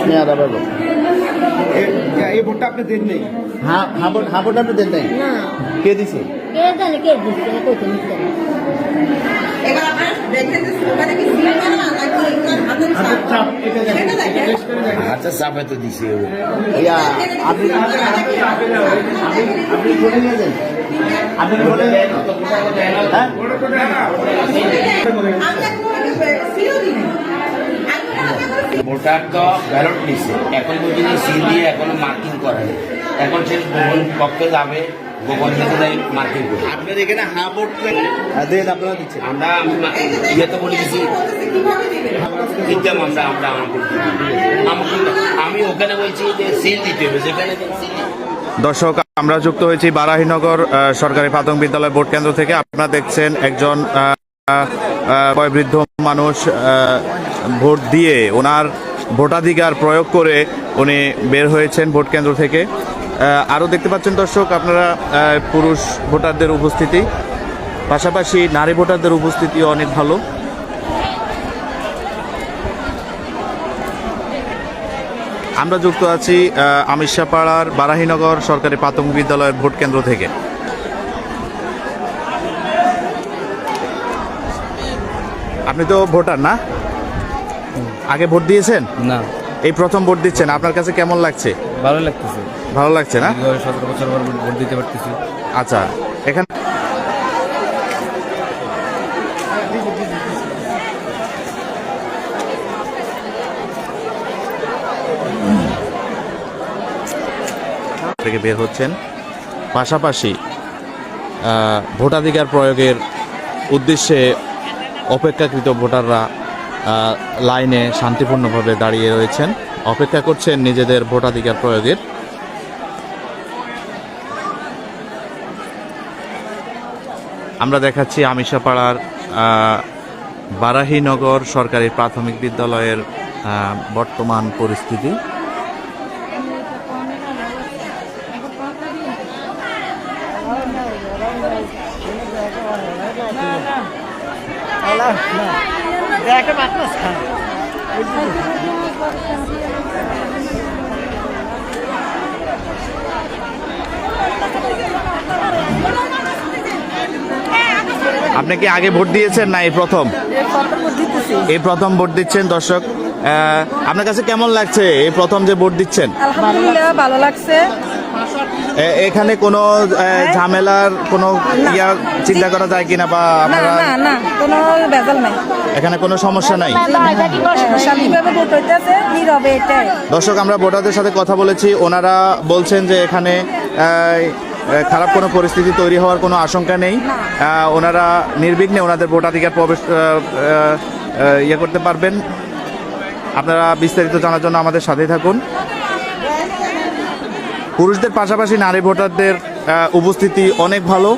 মেয়াদা বেগম এই ভোটটা আপনি দেন নেই? হ্যাঁ হ্যাঁ হ্যাঁ আপনি দেন নাই? না। কে দিছে? চাপে? তো দিছে আপনি আপনি আপনি আপনি হ্যাঁ আমি এখন সিলও দিই নাই। আমি হাতে করে seal ভোটার তো ব্যালট নিছে এখন পর্যন্ত সিল দিয়ে এখনও মার্কিং করে নাই। এখন সে গোপন পক্ষে যাবে গোপন থেকে মার্কিং করবে। আপনার এখানে হ্যাঁ ভোট দেন আপনারা দিচ্ছেন। আমরা আমি ইয়ে তো বলে দিবেন দিতাম আমরা আমরা আমি ওখানে বলছি যে সিল দিতে হবে দিতে দর্শক আমরা যুক্ত হয়েছি বারাহীনগর সরকারি প্রাথমিক বিদ্যালয় ভোট কেন্দ্র থেকে। আপনারা দেখছেন একজন বয়োবৃদ্ধ মানুষ ভোট দিয়ে ওনার ভোটাধিকার প্রয়োগ করে উনি বের হয়েছেন ভোট কেন্দ্র থেকে। আরও দেখতে পাচ্ছেন দর্শক, আপনারা পুরুষ ভোটারদের উপস্থিতি, পাশাপাশি নারী ভোটারদের উপস্থিতিও অনেক ভালো। আমরা যুক্ত আছি আমিষাপাড়ার বারাহীনগর সরকারি প্রাথমিক বিদ্যালয়ের ভোট কেন্দ্র থেকে। আপনি তো ভোটার না? আগে ভোট দিয়েছেন? না। এই প্রথম ভোট দিচ্ছেন। আপনার কাছে কেমন লাগছে? ভালো লাগতেছে। ভালো লাগছে না? সতেরো বছর পর ভোট দিতে পারতেছি। আচ্ছা এখানে থেকে বের হচ্ছেন। পাশাপাশি ভোটাধিকার প্রয়োগের উদ্দেশ্যে অপেক্ষাকৃত ভোটাররা লাইনে শান্তিপূর্ণভাবে দাঁড়িয়ে রয়েছেন। অপেক্ষা করছেন নিজেদের ভোটাধিকার প্রয়োগের। আমরা দেখাচ্ছি আমিষাপাড়ার বারাহীনগর সরকারি প্রাথমিক বিদ্যালয়ের বর্তমান পরিস্থিতি। আপনি কি আগে ভোট দিয়েছেন না এই প্রথম? এই প্রথম ভোট দিচ্ছেন দর্শক। আপনার কাছে কেমন লাগছে এই প্রথম যে ভোট দিচ্ছেন? আলহামদুলিল্লাহ ভালো লাগছে। এখানে কোনো ঝামেলার কোনো ইয়া চিন্তা করা যায় কিনা বা না আপনারা না না কোনো ভেজাল নাই। এখানে কোনো সমস্যা নাই? হ্যাঁ, দর্শক আমরা ভোটারদের সাথে কথা বলেছি ওনারা বলছেন যে এখানে খারাপ কোনো পরিস্থিতি তৈরি হওয়ার কোনো আশঙ্কা নেই। ওনারা নির্বিঘ্নে ওনাদের ভোটাধিকার প্রবেশ ইয়ে করতে পারবেন। আপনারা বিস্তারিত জানার জন্য আমাদের সাথেই থাকুন। পুরুষদের পাশাপাশি নারী ভোটারদের উপস্থিতি অনেক ভালো।